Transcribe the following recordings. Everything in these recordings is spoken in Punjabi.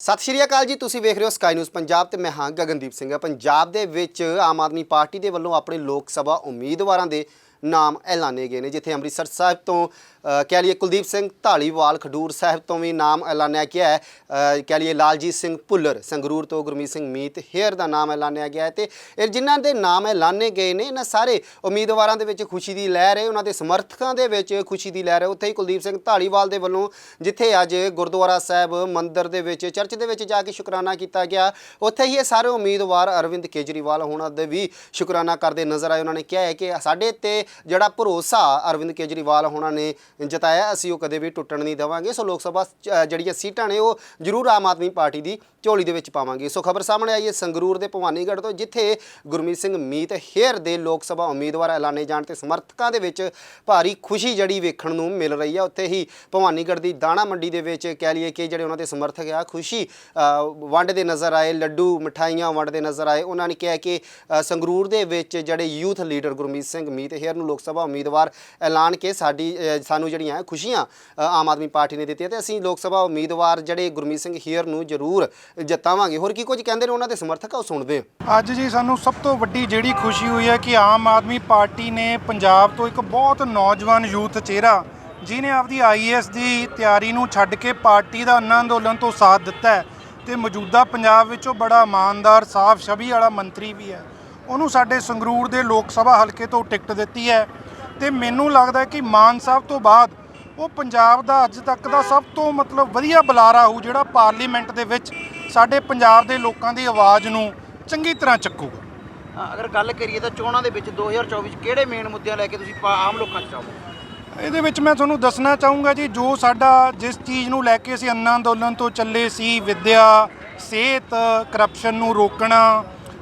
ਸਤਿ ਸ਼੍ਰੀ ਅਕਾਲ ਜੀ, ਤੁਸੀਂ ਵੇਖ ਰਹੇ ਹੋ ਸਕਾਈ ਨਿਊਜ਼ ਪੰਜਾਬ ਤੇ ਮੈਂ ਹਾਂ ਗਗਨਦੀਪ ਸਿੰਘ। ਪੰਜਾਬ ਦੇ ਵਿੱਚ ਆਮ ਆਦਮੀ ਪਾਰਟੀ ਦੇ ਵੱਲੋਂ ਆਪਣੇ ਲੋਕ ਸਭਾ ਉਮੀਦਵਾਰਾਂ ਦੇ ਨਾਮ ਐਲਾਨੇ ਗਏ ਨੇ, ਜਿੱਥੇ ਅੰਮ੍ਰਿਤਸਰ ਸਾਹਿਬ ਤੋਂ ਕਹਿ ਲਈਏ ਕੁਲਦੀਪ ਸਿੰਘ ਢਾਲੀਵਾਲ ਖਡੂਰ ਸਾਹਿਬ ਤੋਂ ਵੀ ਨਾਮ ਐਲਾਨਿਆ ਗਿਆ ਹੈ। ਕਹਿ ਲਈਏ ਲਾਲਜੀਤ ਸਿੰਘ ਭੁੱਲਰ, ਸੰਗਰੂਰ ਤੋਂ ਗੁਰਮੀਤ ਸਿੰਘ ਮੀਤ ਹੇਅਰ ਦਾ ਨਾਮ ਐਲਾਨਿਆ ਗਿਆ ਹੈ ਤੇ ਇਹ ਜਿਨ੍ਹਾਂ ਦੇ ਨਾਮ ਐਲਾਨੇ ਗਏ ਨੇ, ਇਹਨਾਂ ਸਾਰੇ ਉਮੀਦਵਾਰਾਂ ਦੇ ਵਿੱਚ ਖੁਸ਼ੀ ਦੀ ਲਹਿਰ ਹੈ, ਉਹਨਾਂ ਦੇ ਸਮਰਥਕਾਂ ਦੇ ਵਿੱਚ ਖੁਸ਼ੀ ਦੀ ਲਹਿਰ ਹੈ। ਉੱਥੇ ਹੀ ਕੁਲਦੀਪ ਸਿੰਘ ਢਾਲੀਵਾਲ ਦੇ ਵੱਲੋਂ, ਜਿੱਥੇ ਅੱਜ ਗੁਰਦੁਆਰਾ ਸਾਹਿਬ ਮੰਦਿਰ ਦੇ ਵਿੱਚ, ਚਰਚ ਦੇ ਵਿੱਚ ਜਾ ਕੇ ਸ਼ੁਕਰਾਨਾ ਕੀਤਾ ਗਿਆ, ਉੱਥੇ ਹੀ ਇਹ ਸਾਰੇ ਉਮੀਦਵਾਰ ਅਰਵਿੰਦ ਕੇਜਰੀਵਾਲ ਹੋਣਾ ਦੇ ਵੀ ਸ਼ੁਕਰਾਨਾ ਕਰਦੇ ਨਜ਼ਰ ਆਏ। ਉਹਨਾਂ ਨੇ ਕਿਹਾ ਹੈ ਕਿ ਸਾਡੇ ਤੇ ਜਿਹੜਾ ਭਰੋਸਾ ਅਰਵਿੰਦ ਕੇਜਰੀਵਾਲ ਹੋਣਾ ਨੇ ਜਤਾਇਆ, ਅਸੀਂ ਉਹ ਕਦੇ ਵੀ ਟੁੱਟਣ ਨਹੀਂ ਦੇਵਾਂਗੇ। ਸੋ ਲੋਕ ਸਭਾ ਚ- ਜਿਹੜੀਆਂ ਸੀਟਾਂ ਨੇ, ਉਹ ਜ਼ਰੂਰ ਆਮ ਆਦਮੀ ਪਾਰਟੀ ਦੀ ਝੋਲੀ ਦੇ ਵਿੱਚ ਪਾਵਾਂਗੇ। ਸੋ ਖਬਰ ਸਾਹਮਣੇ ਆਈ ਹੈ, ਸੰਗਰੂਰ ਦੇ ਭਵਾਨੀਗੜ੍ਹ ਤੋਂ, ਜਿੱਥੇ ਗੁਰਮੀਤ ਸਿੰਘ ਮੀਤ ਹੇਅਰ ਦੇ ਲੋਕ ਸਭਾ ਉਮੀਦਵਾਰ ਐਲਾਨੇ ਜਾਣ ਤੇ ਸਮਰਥਕਾਂ ਦੇ ਵਿੱਚ ਭਾਰੀ ਖੁਸ਼ੀ ਜਿਹੜੀ ਵੇਖਣ ਨੂੰ ਮਿਲ ਰਹੀ ਹੈ। ਉੱਥੇ ਹੀ ਭਵਾਨੀਗੜ੍ਹ ਦੀ ਦਾਣਾ ਮੰਡੀ ਦੇ ਵਿੱਚ ਕਹਿ ਲਈਏ ਕਿ ਜਿਹੜੇ ਉਹਨਾਂ ਦੇ ਸਮਰਥਕ ਆ, ਖੁਸ਼ੀ ਵੰਡਦੇ ਨਜ਼ਰ ਆਏ, ਲੱਡੂ, ਮਠਾਈਆਂ ਵੰਡਦੇ ਨਜ਼ਰ ਆਏ। ਉਹਨਾਂ ਨੇ ਕਿਹਾ ਕਿ ਸੰਗਰੂਰ ਦੇ ਵਿੱਚ ਜਿਹੜੇ ਯੂਥ ਲੀਡਰ ਗੁਰਮੀਤ ਸਿੰਘ ਮੀਤ ਹੇਅਰ ਨੂੰ ਲੋਕ ਸਭਾ ਉਮੀਦਵਾਰ ਐਲਾਨ ਕੇ ਸਾਡੀ ਸਾਨੂੰ ਜਿਹੜੀਆਂ ਖੁਸ਼ੀਆਂ ਆਮ ਆਦਮੀ ਪਾਰਟੀ ਨੇ ਦਿੱਤੀਆਂ ਤੇ ਅਸੀਂ ਲੋਕ ਸਭਾ ਉਮੀਦਵਾਰ ਜਿਹੜੇ ਗੁਰਮੀਤ ਸਿੰਘ ਹੇਅਰ ਨੂੰ ਜ਼ਰੂਰ ਜਿਤਾਵਾਂਗੇ। ਹੋਰ ਕੀ ਕੁਝ ਕਹਿੰਦੇ ਨੇ ਉਹਨਾਂ ਦੇ ਸਮਰਥਕ? ਆ ਉਹ ਸੁਣਦੇ ਹਾਂ। ਅੱਜ ਜੀ ਸਾਨੂੰ ਸਭ ਤੋਂ ਵੱਡੀ ਜਿਹੜੀ ਖੁਸ਼ੀ ਹੋਈ ਹੈ ਕਿ ਆਮ ਆਦਮੀ ਪਾਰਟੀ ਨੇ ਪੰਜਾਬ ਤੋਂ ਇੱਕ ਬਹੁਤ ਨੌਜਵਾਨ ਯੂਥ ਚਿਹਰਾ ਜਿਨੇ ਆਪਦੀ ਆਈਐਸ ਦੀ ਤਿਆਰੀ ਨੂੰ ਛੱਡ ਕੇ ਪਾਰਟੀ ਦਾ ਅੰਨਾ ਅੰਦੋਲਨ ਤੋਂ ਸਾਥ ਦਿੱਤਾ ਹੈ ਤੇ ਮੌਜੂਦਾ ਪੰਜਾਬ ਵਿੱਚੋਂ ਬੜਾ ਇਮਾਨਦਾਰ ਸਾਫ਼ ਛਵੀ ਵਾਲਾ ਮੰਤਰੀ ਵੀ ਹੈ। ਉਹਨੂੰ ਸਾਡੇ ਸੰਗਰੂਰ ਦੇ ਲੋਕ ਸਭਾ ਹਲਕੇ ਤੋਂ ਟਿਕਟ ਦਿੱਤੀ ਹੈ ਤੇ ਮੈਨੂੰ ਲੱਗਦਾ ਹੈ ਕਿ ਮਾਨ ਸਾਹਿਬ ਤੋਂ ਬਾਅਦ ਉਹ ਪੰਜਾਬ ਦਾ ਅੱਜ ਤੱਕ ਦਾ ਸਭ ਤੋਂ ਮਤਲਬ ਵਧੀਆ ਬੁਲਾਰਾ ਹੋਊ ਜਿਹੜਾ ਪਾਰਲੀਮੈਂਟ ਦੇ ਵਿੱਚ ਸਾਡੇ ਪੰਜਾਬ ਦੇ ਲੋਕਾਂ ਦੀ ਆਵਾਜ਼ ਨੂੰ ਚੰਗੀ ਤਰ੍ਹਾਂ ਚੱਕੂਗਾ। ਹਾਂ, ਅਗਰ ਗੱਲ ਕਰੀਏ ਤਾਂ ਚੋਣਾਂ ਦੇ ਵਿੱਚ 2024 ਚ ਕਿਹੜੇ ਮੇਨ ਮੁੱਦਿਆਂ ਲੈ ਕੇ ਤੁਸੀਂ ਆਮ ਲੋਕਾਂ 'ਚ ਚਾਹੋਗੇ ਇਹਦੇ ਵਿੱਚ ਮੈਂ ਤੁਹਾਨੂੰ ਦੱਸਣਾ ਚਾਹੂੰਗਾ ਜੀ ਜੋ ਸਾਡਾ ਜਿਸ ਚੀਜ਼ ਨੂੰ ਲੈ ਕੇ ਅਸੀਂ ਅੰਨਾ ਅੰਦੋਲਨ ਤੋਂ ਚੱਲੇ ਸੀ ਵਿਦਿਆ ਸਿਹਤ ਕਰਪਸ਼ਨ ਨੂੰ ਰੋਕਣਾ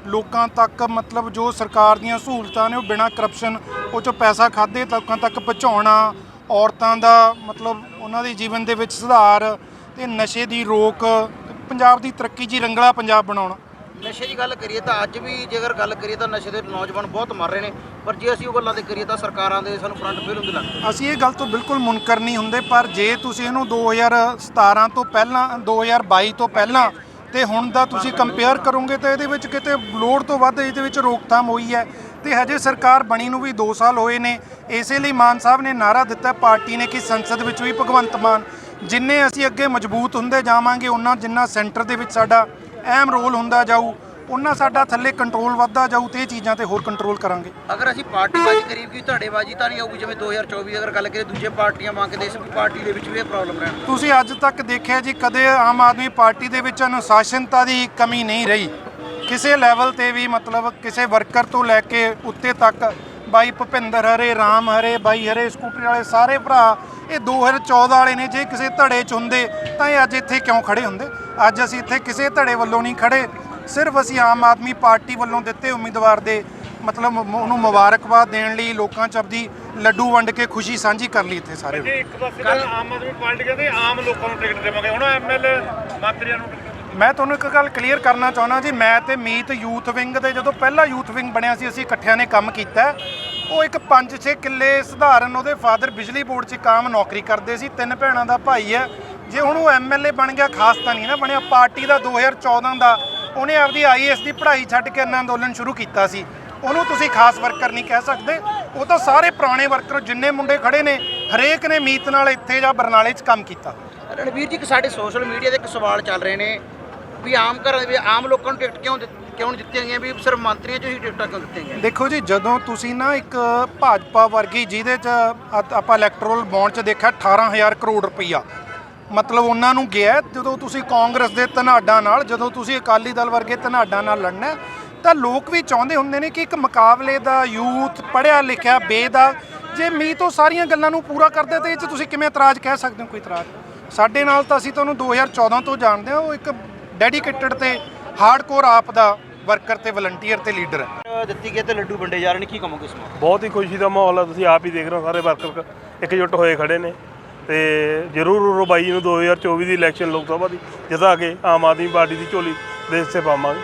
ਲੋਕਾਂ ਤੱਕ ਮਤਲਬ ਜੋ ਸਰਕਾਰ ਦੀਆਂ ਸਹੂਲਤਾਂ ਨੇ ਉਹ ਬਿਨਾਂ ਕਰਪਸ਼ਨ ਉਹ ਚੋਂ ਪੈਸਾ ਖਾਦੇ ਲੋਕਾਂ ਤੱਕ ਪਹੁੰਚਾਉਣਾ ਔਰਤਾਂ ਦਾ ਮਤਲਬ ਉਹਨਾਂ ਦੇ ਜੀਵਨ ਦੇ ਵਿੱਚ ਸੁਧਾਰ ਤੇ ਨਸ਼ੇ ਦੀ ਰੋਕ ਪੰਜਾਬ ਦੀ ਤਰੱਕੀ ਜੀ ਰੰਗਲਾ ਪੰਜਾਬ ਬਣਾਉਣਾ। ਨਸ਼ੇ ਦੀ ਗੱਲ ਕਰੀਏ ਤਾਂ ਅੱਜ ਵੀ ਜੇਕਰ ਗੱਲ ਕਰੀਏ ਤਾਂ ਨਸ਼ੇ ਦੇ ਨੌਜਵਾਨ ਬਹੁਤ ਮਰ ਰਹੇ ਨੇ ਪਰ ਜੇ ਅਸੀਂ ਉਹ ਗੱਲਾਂ ਤੇ ਕਰੀਏ ਤਾਂ ਸਰਕਾਰਾਂ ਦੇ ਸਾਨੂੰ ਫਰੰਟ ਫੇਲ ਹੁੰਦੇ ਲੱਗਦੇ ਅਸੀਂ ਇਹ ਗੱਲ ਤੋਂ ਬਿਲਕੁਲ ਮੁਨਕਰ ਨਹੀਂ ਹੁੰਦੇ ਪਰ ਜੇ ਤੁਸੀਂ ਇਹਨੂੰ 2017 ਤੋਂ ਪਹਿਲਾਂ 2022 ਤੋਂ ਪਹਿਲਾਂ ਤੇ ਹੁਣ ਦਾ ਤੁਸੀਂ ਕੰਪੇਅਰ ਕਰੋਗੇ ਤਾਂ ਇਹਦੇ ਵਿੱਚ ਕਿਤੇ ਲੋੜ ਤੋਂ ਵੱਧ ਇਹਦੇ ਵਿੱਚ ਰੋਕਥਾਮ ਹੋਈ ਹੈ। ਤੇ ਹਜੇ ਸਰਕਾਰ ਬਣੀ ਨੂੰ ਵੀ 2 ਸਾਲ ਹੋਏ ਨੇ। ਇਸੇ ਲਈ ਮਾਨ ਸਾਹਿਬ ਨੇ ਨਾਰਾ ਦਿੱਤਾ ਪਾਰਟੀ ਨੇ ਕਿ ਸੰਸਦ ਵਿੱਚ ਵੀ ਭਗਵੰਤ ਮਾਨ ਜਿੰਨੇ ਅਸੀਂ ਅੱਗੇ ਮਜ਼ਬੂਤ ਹੁੰਦੇ ਜਾਵਾਂਗੇ, ਉਹਨਾਂ ਜਿੰਨਾ ਸੈਂਟਰ ਦੇ ਵਿੱਚ ਸਾਡਾ ਅਹਿਮ ਰੋਲ ਹੁੰਦਾ ਜਾਊ ਉਹਨਾਂ ਸਾਡਾ ਥੱਲੇ ਕੰਟਰੋਲ ਵੱਧਦਾ ਜਾਊ ਤੇ ਇਹ ਚੀਜ਼ਾਂ ਤੇ ਹੋਰ ਕੰਟਰੋਲ ਕਰਾਂਗੇ। ਅਗਰ ਅਸੀਂ ਪਾਰਟੀਬਾਜ਼ੀ ਕਰੀਏ ਕਿ ਧੜੇਬਾਜ਼ੀ ਤਾਂ ਨਹੀਂ ਆਊਗੀ ਜਿਵੇਂ 2024 ਅਗਰ ਗੱਲ ਕਰੀਏ ਦੂਜੇ ਪਾਰਟੀਆਂ ਮੰਗਦੇ ਇਸ ਪਾਰਟੀ ਦੇ ਵਿੱਚ ਵੀ ਇਹ ਪ੍ਰੋਬਲਮ ਰਹਿਣ ਤੁਸੀਂ ਅੱਜ ਤੱਕ ਦੇਖਿਆ ਜੀ ਕਦੇ ਆਮ ਆਦਮੀ ਪਾਰਟੀ ਦੇ ਵਿੱਚ ਅਨੁਸ਼ਾਸਨਤਾ ਦੀ ਕਮੀ ਨਹੀਂ ਰਹੀ। ਕਿਸੇ ਲੈਵਲ ਤੇ ਵੀ ਮਤਲਬ ਕਿਸੇ ਵਰਕਰ ਤੋਂ ਲੈ ਕੇ ਉੱਤੇ ਤੱਕ ਬਾਈ ਭੁਪਿੰਦਰ ਹਰੇ ਰਾਮ ਹਰੇ ਬਾਈ ਹਰੇ ਸਕੂਟਰੀ ਵਾਲੇ ਸਾਰੇ ਭਰਾ ਇਹ 2014 ਵਾਲੇ ਨੇ ਜੇ ਕਿਸੇ ਧੜੇ ਚ ਹੁੰਦੇ ਤਾਂ ਇਹ ਅੱਜ ਇੱਥੇ ਕਿਉਂ ਖੜੇ ਹੁੰਦੇ? ਅੱਜ ਅਸੀਂ ਇੱਥੇ ਕਿਸੇ ਧੜੇ ਵੱਲੋਂ ਨਹੀਂ ਖੜੇ। ਸਿਰਫ ਅਸੀਂ ਆਮ ਆਦਮੀ ਪਾਰਟੀ ਵੱਲੋਂ ਦਿੱਤੇ ਉਮੀਦਵਾਰ ਦੇ ਮਤਲਬ ਉਹਨੂੰ ਮੁਬਾਰਕਬਾਦ ਦੇਣ ਲਈ ਲੋਕਾਂ ਚ ਆਪਦੀ ਲੱਡੂ ਵੰਡ ਕੇ ਖੁਸ਼ੀ ਸਾਂਝੀ ਕਰ ਲਈ ਇੱਥੇ ਸਾਰੇ ਜੇ ਇੱਕ ਪਾਸੇ ਤਾਂ ਆਮ ਆਦਮੀ ਪਾਰਟੀ ਕਹਿੰਦੇ ਆਮ ਲੋਕਾਂ ਨੂੰ ਟਿਕਟ ਦੇਵਾਂਗੇ। ਹੁਣ ਐਮਐਲਏ ਮੰਤਰੀਆਂ ਨੂੰ ਮੈਂ ਤੁਹਾਨੂੰ ਇੱਕ ਗੱਲ ਕਲੀਅਰ ਕਰਨਾ ਚਾਹੁੰਦਾ ਜੀ ਮੈਂ ਤੇ ਮੀਤ ਯੂਥ ਵਿੰਗ ਦੇ ਜਦੋਂ ਪਹਿਲਾ ਯੂਥ ਵਿੰਗ ਬਣਿਆ ਸੀ ਅਸੀਂ ਇਕੱਠਿਆਂ ਨੇ ਕੰਮ ਕੀਤਾ। ਉਹ ਇੱਕ 5-6 ਕਿੱਲੇ ਸਧਾਰਨ ਉਹਦੇ ਫਾਦਰ ਬਿਜਲੀ ਬੋਰਡ 'ਚ ਕੰਮ ਨੌਕਰੀ ਕਰਦੇ ਸੀ ਤਿੰਨ ਭੈਣਾਂ ਦਾ ਭਾਈ ਹੈ। ਜੇ ਹੁਣ ਉਹ ਐਮਐਲਏ ਬਣ ਗਿਆ ਖਾਸ ਤਾਂ ਨਹੀਂ ਨਾ ਬਣਿਆ ਪਾਰਟੀ ਦਾ 2014 ਦਾ ਉਹਨੇ ਆਪਦੀ ਆਈਐਸ ਦੀ ਪੜ੍ਹਾਈ ਛੱਡ ਕੇ ਅੰਨਾ ਅੰਦੋਲਨ ਸ਼ੁਰੂ ਕੀਤਾ ਸੀ। ਉਹਨੂੰ ਤੁਸੀਂ ਖਾਸ ਵਰਕਰ ਨਹੀਂ ਕਹਿ ਸਕਦੇ। ਉਹ ਤਾਂ ਸਾਰੇ ਪੁਰਾਣੇ ਵਰਕਰ ਜਿੰਨੇ ਮੁੰਡੇ ਖੜੇ ਨੇ ਹਰੇਕ ਨੇ ਮੀਤ ਨਾਲ ਇੱਥੇ ਜਾਂ ਬਰਨਾਲੇ 'ਚ ਕੰਮ ਕੀਤਾ। ਰਣਵੀਰ ਜੀ ਸਾਡੇ ਸੋਸ਼ਲ ਮੀਡੀਆ ਤੇ ਇੱਕ ਸਵਾਲ ਚੱਲ ਰਹੇ ਨੇ ਵੀ ਆਮ ਘਰਾਂ ਦੇ ਆਮ ਲੋਕਾਂ ਨੂੰ ਟਿਕਟ ਕਿਉਂ ਦਿੱਤ- ਕਿਉਂ ਨਹੀਂ ਦਿੱਤੀਆਂ ਗਈਆਂ? ਵੀ ਸਿਰਫ ਮੰਤਰੀਆਂ 'ਚ ਹੀ ਟਿਕਟਾਂ ਕਿਉਂ ਦਿੱਤੀਆਂ ਗਈਆਂ? ਦੇਖੋ ਜੀ ਜਦੋਂ ਤੁਸੀਂ ਨਾ ਇੱਕ ਭਾਜਪਾ ਵਰਗੀ ਜਿਹਦੇ ਚ ਆਪਾਂ ਇਲੈਕਟਰਲ ਬੌਂਡ ਚ ਦੇਖਿਆ 18000 ਕਰੋੜ ਰੁਪਈਆ। ਮਤਲਬ ਉਹਨਾਂ ਨੂੰ ਗਿਆ ਹੈ। ਜਦੋਂ ਤੁਸੀਂ ਕਾਂਗਰਸ ਦੇ ਧਨਾਡਾ ਨਾਲ ਜਦੋਂ ਤੁਸੀਂ ਅਕਾਲੀ ਦਲ ਵਰਗੇ ਧਨਾਡਾ ਨਾਲ ਲੜਨਾ ਹੈ, ਤਾਂ ਲੋਕ ਵੀ ਚਾਹੁੰਦੇ ਹੁੰਦੇ ਨੇ ਕਿ ਇੱਕ ਮੁਕਾਬਲੇ ਦਾ ਯੂਥ ਪੜ੍ਹਿਆ ਲਿਖਿਆ ਬੇਦਾ ਜੇ ਮੀਂਹ ਤੋਂ ਸਾਰੀਆਂ ਗੱਲਾਂ ਨੂੰ ਪੂਰਾ ਕਰਦੇ ਤੇ ਇਹ ਚ ਤੁਸੀਂ ਕਿਵੇਂ ਇਤਰਾਜ਼ ਕਹਿ ਸਕਦੇ ਹੋ ਕੋਈ ਇਤਰਾਜ਼? ਸਾਡੇ ਨਾਲ ਤਾਂ ਅਸੀਂ ਤੁਹਾਨੂੰ 2014 ਤੋਂ ਜਾਣਦੇ ਹਾਂ ਉਹ ਇੱਕ ਡੈਡੀਕੇਟਡ ਤੇ ਹਾਰਡਕੋਰ ਆਪ ਦਾ ਵਰਕਰ ਤੇ ਵਲੰਟੀਅਰ ਤੇ ਲੀਡਰ ਹੈ। ਦਿੱਤੀ ਗਈ ਤੇ ਲੱਡੂ ਵੰਡੇ ਜਾ ਰਹੇ ਨੇ ਕੀ ਕਹੋਗੇ ਇਸ ਬਹੁਤ ਹੀ ਖੁਸ਼ੀ ਦਾ ਮਾਹੌਲ ਆ ਤੁਸੀਂ ਆਪ ਹੀ ਦੇਖ ਰਹੇ ਹੋ ਸਾਰੇ ਵਰਕਰ ਇਕਜੁੱਟ ਹੋਏ ਖੜੇ ਨੇ। ਤੇ ਜ਼ਰੂਰ ਉਹ ਬਾਈ ਨੂੰ 2024 ਦੀ ਇਲੈਕਸ਼ਨ ਲੋਕ ਸਭਾ ਦੀ ਜਿਤਾ ਕੇ ਆਮ ਆਦਮੀ ਪਾਰਟੀ ਦੀ ਝੋਲੀ ਦੇ ਹਿੱਸੇ ਪਾਵਾਂਗੇ।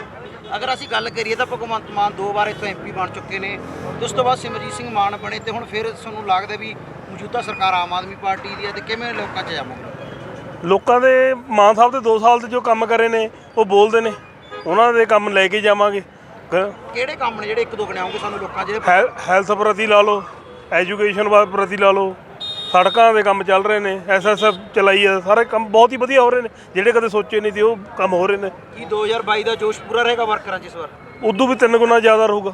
ਅਗਰ ਅਸੀਂ ਗੱਲ ਕਰੀਏ ਤਾਂ ਭਗਵੰਤ ਮਾਨ ਦੋ ਵਾਰ ਇੱਥੋਂ ਐਮਪੀ ਬਣ ਚੁੱਕੇ ਨੇ। ਤੇ ਉਸ ਤੋਂ ਬਾਅਦ ਸਿਮਰਜੀਤ ਸਿੰਘ ਮਾਨ ਬਣੇ ਤੇ ਹੁਣ ਫਿਰ ਤੁਹਾਨੂੰ ਲੱਗਦਾ ਵੀ ਮੌਜੂਦਾ ਸਰਕਾਰ ਆਮ ਆਦਮੀ ਪਾਰਟੀ ਦੀ ਹੈ ਤੇ ਕਿਵੇਂ ਲੋਕਾਂ 'ਚ ਜਾਵਾਂਗੇ? ਲੋਕਾਂ ਦੇ ਮਾਨ ਸਾਹਿਬ ਦੇ 2 ਸਾਲ ਦੇ ਜੋ ਕੰਮ ਕਰੇ ਨੇ ਉਹ ਬੋਲਦੇ ਨੇ ਉਹਨਾਂ ਦੇ ਕੰਮ ਲੈ ਕੇ ਜਾਵਾਂਗੇ। ਕਿਹੜੇ ਕੰਮ ਨੇ ਜਿਹੜੇ ਇੱਕ ਦੋ ਗਿਣਾਉਂਗੇ ਸਾਨੂੰ ਲੋਕਾਂ ਜਿਹੜੇ ਹੈਲ- ਹੈਲਥ ਪ੍ਰਤੀ ਲਾ ਲਓ ਐਜੂਕੇਸ਼ਨ ਪ੍ਰਤੀ ਲਾ ਲਓ ਸੜਕਾਂ ਦੇ ਕੰਮ ਚੱਲ ਰਹੇ ਨੇ ਐਸਐਸਐਫ ਚਲਾਈ ਹੈ ਸਾਰੇ ਕੰਮ ਬਹੁਤ ਹੀ ਵਧੀਆ ਹੋ ਰਹੇ ਨੇ ਜਿਹੜੇ ਕਦੇ ਸੋਚੇ ਨਹੀਂ ਸੀ ਉਹ ਕੰਮ ਹੋ ਰਹੇ ਨੇ। ਕੀ 2022 ਦਾ ਜੋਸ਼ ਪੂਰਾ ਰਹੇਗਾ ਵਰਕਰਾਂ 'ਚ ਇਸ ਵਾਰ? ਉਦੋਂ ਵੀ ਤਿੰਨ ਗੁਣਾ ਜ਼ਿਆਦਾ ਰਹੂਗਾ।